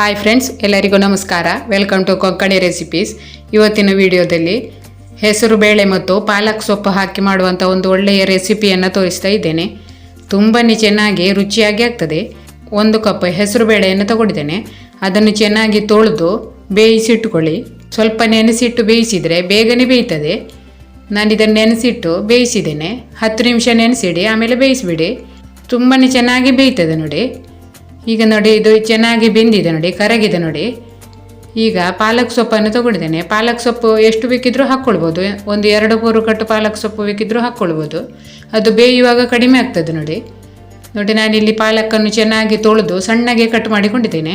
Hi friends ಎಲ್ಲರಿಗೂ ನಮಸ್ಕಾರ. Welcome to Konkani recipes ಇವತ್ತಿನ ವಿಡಿಯೋದಲ್ಲಿ ಹೆಸರು ಬೇಳೆ ಮತ್ತು ಪಾಲಕ್ ಸೊಪ್ಪು ಹಾಕಿ ಮಾಡುವಂಥ ಒಂದು ಒಳ್ಳೆಯ ರೆಸಿಪಿಯನ್ನು ತೋರಿಸ್ತಾ ಇದ್ದೇನೆ. ತುಂಬಾ ಚೆನ್ನಾಗಿ ರುಚಿಯಾಗಿ ಆಗ್ತದೆ. ಒಂದು ಕಪ್ ಹೆಸರು ಬೇಳೆಯನ್ನು ತಗೊಂಡಿದ್ದೇನೆ. ಅದನ್ನು ಚೆನ್ನಾಗಿ ತೊಳೆದು ಬೇಯಿಸಿಟ್ಟುಕೊಳ್ಳಿ ಸ್ವಲ್ಪ ನೆನೆಸಿಟ್ಟು ಬೇಯಿಸಿದರೆ ಬೇಗನೆ ಬೇಯ್ತದೆ. ನಾನು ಇದನ್ನು ನೆನೆಸಿಟ್ಟು ಬೇಯಿಸಿದ್ದೇನೆ. ಹತ್ತು ನಿಮಿಷ ನೆನೆಸಿಡಿ, ಆಮೇಲೆ ಬೇಯಿಸಿಬಿಡಿ. ತುಂಬಾ ಚೆನ್ನಾಗಿ ಬೇಯ್ತದೆ ನೋಡಿ. ಈಗ ನೋಡಿ, ಇದು ಚೆನ್ನಾಗಿ ಬೆಂದಿದೆ ನೋಡಿ, ಕರಗಿದೆ ನೋಡಿ. ಈಗ ಪಾಲಕ್ ಸೊಪ್ಪನ್ನು ತಗೊಂಡಿದ್ದೇನೆ. ಪಾಲಕ್ ಸೊಪ್ಪು ಎಷ್ಟು ಬೇಕಿದ್ರೂ ಹಾಕ್ಕೊಳ್ಬೋದು. ಒಂದು ಎರಡು ಮೂರು ಕಟ್ಟು ಪಾಲಕ್ ಸೊಪ್ಪು ಬೇಕಿದ್ರೂ ಹಾಕ್ಕೊಳ್ಬೋದು. ಅದು ಬೇಯುವಾಗ ಕಡಿಮೆ ಆಗ್ತದೆ ನೋಡಿ. ನೋಡಿ, ನಾನಿಲ್ಲಿ ಪಾಲಕನ್ನು ಚೆನ್ನಾಗಿ ತೊಳೆದು ಸಣ್ಣಗೆ ಕಟ್ ಮಾಡಿಕೊಂಡಿದ್ದೇನೆ.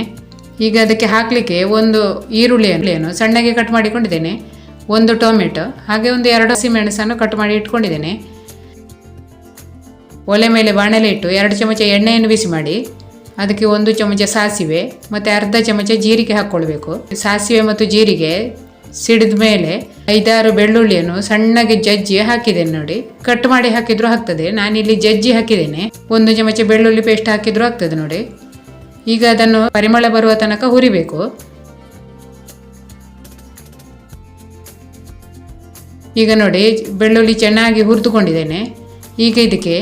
ಈಗ ಅದಕ್ಕೆ ಹಾಕಲಿಕ್ಕೆ ಒಂದು ಈರುಳ್ಳಿಯನ್ನು ಸಣ್ಣಗೆ ಕಟ್ ಮಾಡಿಕೊಂಡಿದ್ದೇನೆ. ಒಂದು ಟೊಮೆಟೊ, ಹಾಗೆ ಒಂದು ಎರಡು ಹಸಿಮೆಣಸನ್ನು ಕಟ್ ಮಾಡಿ ಇಟ್ಕೊಂಡಿದ್ದೇನೆ. ಒಲೆ ಮೇಲೆ ಬಾಣಲೆ ಇಟ್ಟು ಎರಡು ಚಮಚ ಎಣ್ಣೆಯನ್ನು ಬಿಸಿ ಮಾಡಿ. ಅದಕ್ಕೆ ಒಂದು ಚಮಚ ಸಾಸಿವೆ, ಮತ್ತು ಅರ್ಧ ಚಮಚ ಜೀರಿಗೆ ಹಾಕ್ಕೊಳ್ಬೇಕು ಸಾಸಿವೆ ಮತ್ತು ಜೀರಿಗೆ ಸಿಡಿದ ಮೇಲೆ ಐದಾರು ಬೆಳ್ಳುಳ್ಳಿಯನ್ನು ಸಣ್ಣಗೆ ಜಜ್ಜಿ ಹಾಕಿದ್ದೇನೆ ನೋಡಿ. ಕಟ್ ಮಾಡಿ ಹಾಕಿದ್ರು ಆಗ್ತದೆ. ನಾನಿಲ್ಲಿ ಜಜ್ಜಿ ಹಾಕಿದ್ದೇನೆ. ಒಂದು ಚಮಚ ಬೆಳ್ಳುಳ್ಳಿ ಪೇಸ್ಟ್ ಹಾಕಿದ್ರು ಆಗ್ತದೆ ನೋಡಿ. ಈಗ ಅದನ್ನು ಪರಿಮಳ ಬರುವ ತನಕ ಹುರಿಬೇಕು. ಈಗ ನೋಡಿ, ಬೆಳ್ಳುಳ್ಳಿ ಚೆನ್ನಾಗಿ ಹುರಿದುಕೊಂಡಿದ್ದೇನೆ. ಈಗ ಇದಕ್ಕೆ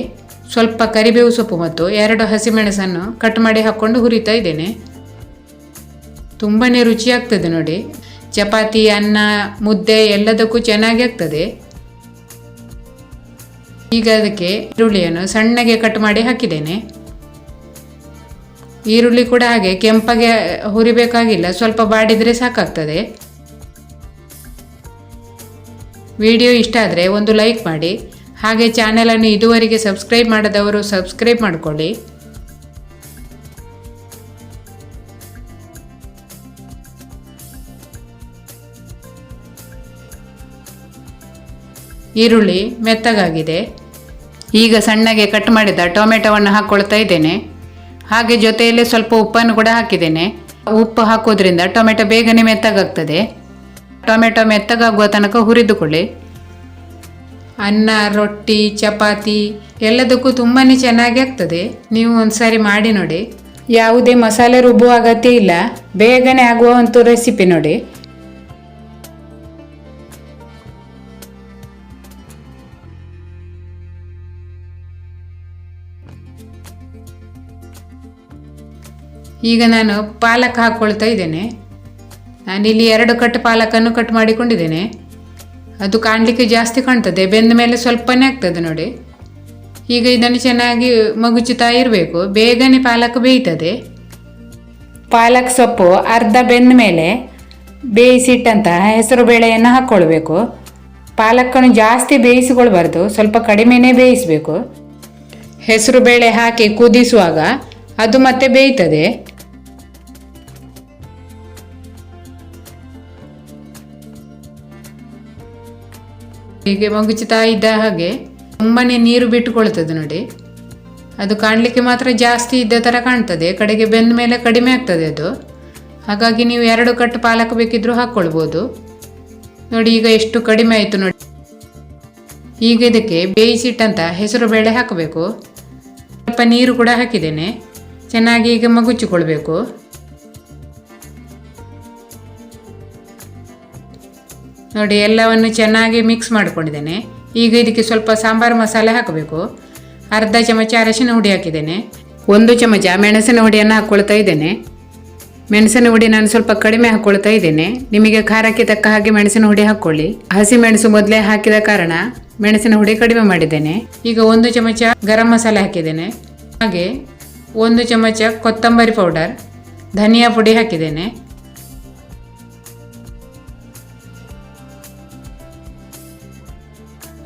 ಸ್ವಲ್ಪ ಕರಿಬೇವು ಸೊಪ್ಪು ಮತ್ತು ಎರಡು ಹಸಿಮೆಣಸನ್ನು ಕಟ್ ಮಾಡಿ ಹಾಕ್ಕೊಂಡು ಹುರಿತಾ ಇದ್ದೇನೆ. ತುಂಬಾ ರುಚಿಯಾಗ್ತದೆ ನೋಡಿ. ಚಪಾತಿ, ಅನ್ನ, ಮುದ್ದೆ ಎಲ್ಲದಕ್ಕೂ ಚೆನ್ನಾಗಿ ಆಗ್ತದೆ. ಈಗ ಅದಕ್ಕೆ ಈರುಳ್ಳಿಯನ್ನು ಸಣ್ಣಗೆ ಕಟ್ ಮಾಡಿ ಹಾಕಿದ್ದೇನೆ. ಈರುಳ್ಳಿ ಕೂಡ ಹಾಗೆ ಕೆಂಪಗೆ ಹುರಿಬೇಕಾಗಿಲ್ಲ, ಸ್ವಲ್ಪ ಬಾಡಿದರೆ ಸಾಕಾಗ್ತದೆ. ವಿಡಿಯೋ ಇಷ್ಟ ಆದರೆ ಒಂದು ಲೈಕ್ ಮಾಡಿ. ಹಾಗೆ ಚಾನೆಲನ್ನು ಇದುವರೆಗೆ ಸಬ್ಸ್ಕ್ರೈಬ್ ಮಾಡದವರು ಸಬ್ಸ್ಕ್ರೈಬ್ ಮಾಡಿಕೊಳ್ಳಿ. ಈರುಳ್ಳಿ ಮೆತ್ತಗಾಗಿದೆ. ಈಗ ಸಣ್ಣಗೆ ಕಟ್ ಮಾಡಿದ ಟೊಮೆಟೊವನ್ನು ಹಾಕ್ಕೊಳ್ತಾ ಇದ್ದೇನೆ. ಹಾಗೆ ಜೊತೆಯಲ್ಲೇ ಸ್ವಲ್ಪ ಉಪ್ಪನ್ನು ಕೂಡ ಹಾಕಿದ್ದೇನೆ. ಉಪ್ಪು ಹಾಕೋದ್ರಿಂದ ಟೊಮೆಟೊ ಬೇಗನೆ ಮೆತ್ತಗಾಗ್ತದೆ. ಟೊಮೆಟೊ ಮೆತ್ತಗಾಗುವ ತನಕ ಹುರಿದುಕೊಳ್ಳಿ. ಅನ್ನ, ರೊಟ್ಟಿ, ಚಪಾತಿ ಎಲ್ಲದಕ್ಕೂ ತುಂಬಾ ಚೆನ್ನಾಗಿ ಆಗ್ತದೆ. ನೀವು ಒಂದ್ಸಾರಿ ಮಾಡಿ ನೋಡಿ. ಯಾವುದೇ ಮಸಾಲೆ ರುಬ್ಬುವ ಅಗತ್ಯ ಇಲ್ಲ. ಬೇಗನೆ ಆಗುವ ರೆಸಿಪಿ ನೋಡಿ. ಈಗ ನಾನು ಪಾಲಕ್ ಹಾಕ್ಕೊಳ್ತಾ ಇದ್ದೇನೆ. ನಾನಿಲ್ಲಿ ಎರಡು ಕಟ್ ಪಾಲಕನ್ನು ಕಟ್ ಮಾಡಿಕೊಂಡಿದ್ದೇನೆ. ಅದು ಕಾಣಲಿಕ್ಕೆ ಜಾಸ್ತಿ ಕಾಣ್ತದೆ, ಬೆಂದ ಮೇಲೆ ಸ್ವಲ್ಪನೇ ಆಗ್ತದೆ ನೋಡಿ. ಈಗ ಇದನ್ನು ಚೆನ್ನಾಗಿ ಮಗುಚುತ್ತಾ ಇರಬೇಕು. ಬೇಗನೆ ಪಾಲಕ್ ಬೇಯ್ತದೆ. ಪಾಲಕ್ ಸೊಪ್ಪು ಅರ್ಧ ಬೆಂದ ಮೇಲೆ ಬೇಯಿಸಿಟ್ಟಂತಹ ಹೆಸರು ಬೇಳೆಯನ್ನು ಹಾಕ್ಕೊಳ್ಬೇಕು. ಪಾಲಕ್ಕನ್ನು ಜಾಸ್ತಿ ಬೇಯಿಸಿಕೊಳ್ಬಾರ್ದು, ಸ್ವಲ್ಪ ಕಡಿಮೆನೇ ಬೇಯಿಸಬೇಕು. ಹೆಸರು ಬೇಳೆ ಹಾಕಿ ಕುದಿಸುವಾಗ ಅದು ಮತ್ತೆ ಬೇಯ್ತದೆ. ಹೀಗೆ ಮಗುಚುತ್ತಾ ಇದ್ದ ಹಾಗೆ ತುಂಬಾನೇ ನೀರು ಬಿಟ್ಟುಕೊಳ್ತದೆ ನೋಡಿ. ಅದು ಕಾಣಲಿಕ್ಕೆ ಮಾತ್ರ ಜಾಸ್ತಿ ಇದ್ದ ಥರ ಕಾಣ್ತದೆ. ಕಡೆಗೆ ಬೆಂದ ಮೇಲೆ ಕಡಿಮೆ ಆಗ್ತದೆ ಅದು. ಹಾಗಾಗಿ ನೀವು ಎರಡು ಕಟ್ಟು ಪಾಲಕ್ ಬೇಕಿದ್ರೂ ಹಾಕ್ಕೊಳ್ಬೋದು. ನೋಡಿ ಈಗ ಎಷ್ಟು ಕಡಿಮೆ ಆಯಿತು ನೋಡಿ. ಈಗ ಇದಕ್ಕೆ ಬೇಯಿಸಿಟ್ಟಂತ ಹೆಸರು ಬೇಳೆ ಹಾಕಬೇಕು. ಸ್ವಲ್ಪ ನೀರು ಕೂಡ ಹಾಕಿದ್ದೇನೆ. ಚೆನ್ನಾಗಿ ಈಗ ಮಗುಚಿಕೊಳ್ಬೇಕು. ನೋಡಿ, ಎಲ್ಲವನ್ನು ಚೆನ್ನಾಗಿ ಮಿಕ್ಸ್ ಮಾಡಿಕೊಂಡಿದ್ದೇನೆ. ಈಗ ಇದಕ್ಕೆ ಸ್ವಲ್ಪ ಸಾಂಬಾರು ಮಸಾಲೆ ಹಾಕಬೇಕು. ಅರ್ಧ ಚಮಚ ಅರಶಿನ ಹುಡಿ ಹಾಕಿದ್ದೇನೆ. ಒಂದು ಚಮಚ ಮೆಣಸಿನ ಹುಡಿಯನ್ನು ಹಾಕ್ಕೊಳ್ತಾ ಇದ್ದೇನೆ. ಮೆಣಸಿನ ಹುಡಿ ನಾನು ಸ್ವಲ್ಪ ಕಡಿಮೆ ಹಾಕ್ಕೊಳ್ತಾ ಇದ್ದೇನೆ. ನಿಮಗೆ ಖಾರಕ್ಕೆ ತಕ್ಕ ಹಾಗೆ ಮೆಣಸಿನ ಹುಡಿ ಹಾಕ್ಕೊಳ್ಳಿ. ಹಸಿ ಮೆಣಸು ಮೊದಲೇ ಹಾಕಿದ ಕಾರಣ ಮೆಣಸಿನ ಹುಡಿ ಕಡಿಮೆ ಮಾಡಿದ್ದೇನೆ. ಈಗ ಒಂದು ಚಮಚ ಗರಂ ಮಸಾಲೆ ಹಾಕಿದ್ದೇನೆ. ಹಾಗೆ ಒಂದು ಚಮಚ ಕೊತ್ತಂಬರಿ ಪೌಡರ್, ಧನಿಯಾ ಪುಡಿ ಹಾಕಿದ್ದೇನೆ.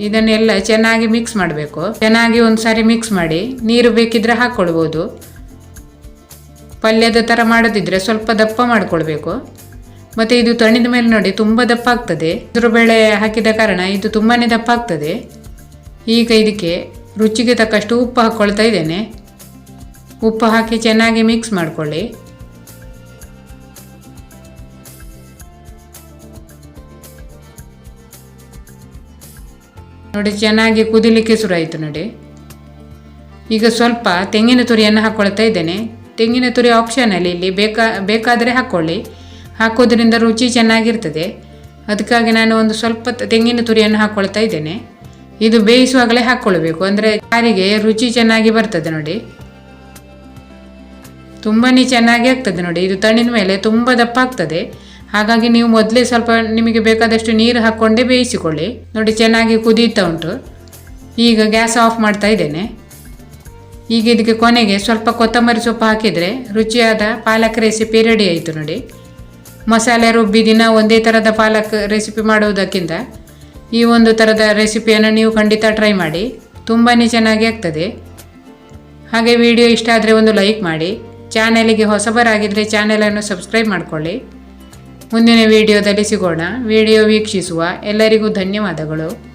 ಇದನ್ನೆಲ್ಲ ಚೆನ್ನಾಗಿ ಮಿಕ್ಸ್ ಮಾಡಬೇಕು. ಚೆನ್ನಾಗಿ ಒಂದು ಸಾರಿ ಮಿಕ್ಸ್ ಮಾಡಿ ನೀರು ಬೇಕಿದ್ರೆ ಹಾಕ್ಕೊಳ್ಬೋದು ಪಲ್ಯದ ಥರ ಮಾಡೋದಿದ್ರೆ ಸ್ವಲ್ಪ ದಪ್ಪ ಮಾಡಿಕೊಳ್ಬೇಕು. ಮತ್ತು ಇದು ತಣಿದ ಮೇಲೆ ನೋಡಿ ತುಂಬ ದಪ್ಪ ಆಗ್ತದೆ. ಹೆಸರು ಬೇಳೆ ಹಾಕಿದ ಕಾರಣ ಇದು ತುಂಬಾ ದಪ್ಪ ಆಗ್ತದೆ. ಈಗ ಇದಕ್ಕೆ ರುಚಿಗೆ ತಕ್ಕಷ್ಟು ಉಪ್ಪು ಹಾಕ್ಕೊಳ್ತಾ ಇದ್ದೇನೆ. ಉಪ್ಪು ಹಾಕಿ ಚೆನ್ನಾಗಿ ಮಿಕ್ಸ್ ಮಾಡಿಕೊಳ್ಳಿ. ನೋಡಿ, ಚೆನ್ನಾಗಿ ಕುದಿಲಿಕ್ಕೆ ಶುರು ಆಯಿತು ನೋಡಿ. ಈಗ ಸ್ವಲ್ಪ ತೆಂಗಿನ ತುರಿಯನ್ನು ಹಾಕ್ಕೊಳ್ತಾ ಇದ್ದೇನೆ. ತೆಂಗಿನ ತುರಿ ಆಪ್ಷನಲ್ಲಿ ಇಲ್ಲಿ ಬೇಕಾ, ಬೇಕಾದರೆ ಹಾಕ್ಕೊಳ್ಳಿ ಹಾಕೋದ್ರಿಂದ ರುಚಿ ಚೆನ್ನಾಗಿರ್ತದೆ. ಅದಕ್ಕಾಗಿ ನಾನು ಒಂದು ಸ್ವಲ್ಪ ತೆಂಗಿನ ತುರಿಯನ್ನು ಹಾಕ್ಕೊಳ್ತಾ ಇದ್ದೇನೆ. ಇದು ಬೇಯಿಸುವಾಗಲೇ ಹಾಕ್ಕೊಳ್ಬೇಕು ಅಂದರೆ ಸಾರಿಗೆ ರುಚಿ ಚೆನ್ನಾಗಿ ಬರ್ತದೆ ನೋಡಿ. ತುಂಬಾ ಚೆನ್ನಾಗಿ ಆಗ್ತದೆ ನೋಡಿ. ಇದು ತಣ್ಣಿನ ಮೇಲೆ ತುಂಬ ದಪ್ಪ ಆಗ್ತದೆ. ಹಾಗಾಗಿ ನೀವು ಮೊದಲೇ ಸ್ವಲ್ಪ ನಿಮಗೆ ಬೇಕಾದಷ್ಟು ನೀರು ಹಾಕ್ಕೊಂಡೇ ಬೇಯಿಸಿಕೊಳ್ಳಿ. ನೋಡಿ, ಚೆನ್ನಾಗಿ ಕುದೀತಾ ಉಂಟು. ಈಗ ಗ್ಯಾಸ್ ಆಫ್ ಮಾಡ್ತಾ ಇದ್ದೇನೆ. ಈಗ ಇದಕ್ಕೆ ಕೊನೆಗೆ ಸ್ವಲ್ಪ ಕೊತ್ತಂಬರಿ ಸೊಪ್ಪು ಹಾಕಿದರೆ ರುಚಿಯಾದ ಪಾಲಕ್ ರೆಸಿಪಿ ರೆಡಿ ಆಯಿತು ನೋಡಿ. ಮಸಾಲೆ ರುಬ್ಬಿ ದಿನ ಒಂದೇ ಥರದ ಪಾಲಕ್ ರೆಸಿಪಿ ಮಾಡುವುದಕ್ಕಿಂತ ಈ ಒಂದು ಥರದ ರೆಸಿಪಿಯನ್ನು ನೀವು ಖಂಡಿತ ಟ್ರೈ ಮಾಡಿ. ತುಂಬಾ ಚೆನ್ನಾಗಿ ಆಗ್ತದೆ. ಹಾಗೆ ವಿಡಿಯೋ ಇಷ್ಟ ಆದರೆ ಒಂದು ಲೈಕ್ ಮಾಡಿ. ಚಾನೆಲಿಗೆ ಹೊಸಬರಾಗಿದ್ದರೆ ಚಾನೆಲನ್ನು ಸಬ್ಸ್ಕ್ರೈಬ್ ಮಾಡಿಕೊಳ್ಳಿ. ಮುಂದಿನ ವಿಡಿಯೋದಲ್ಲಿ ಸಿಗೋಣ. ವಿಡಿಯೋ ವೀಕ್ಷಿಸುವ ಎಲ್ಲರಿಗೂ ಧನ್ಯವಾದಗಳು.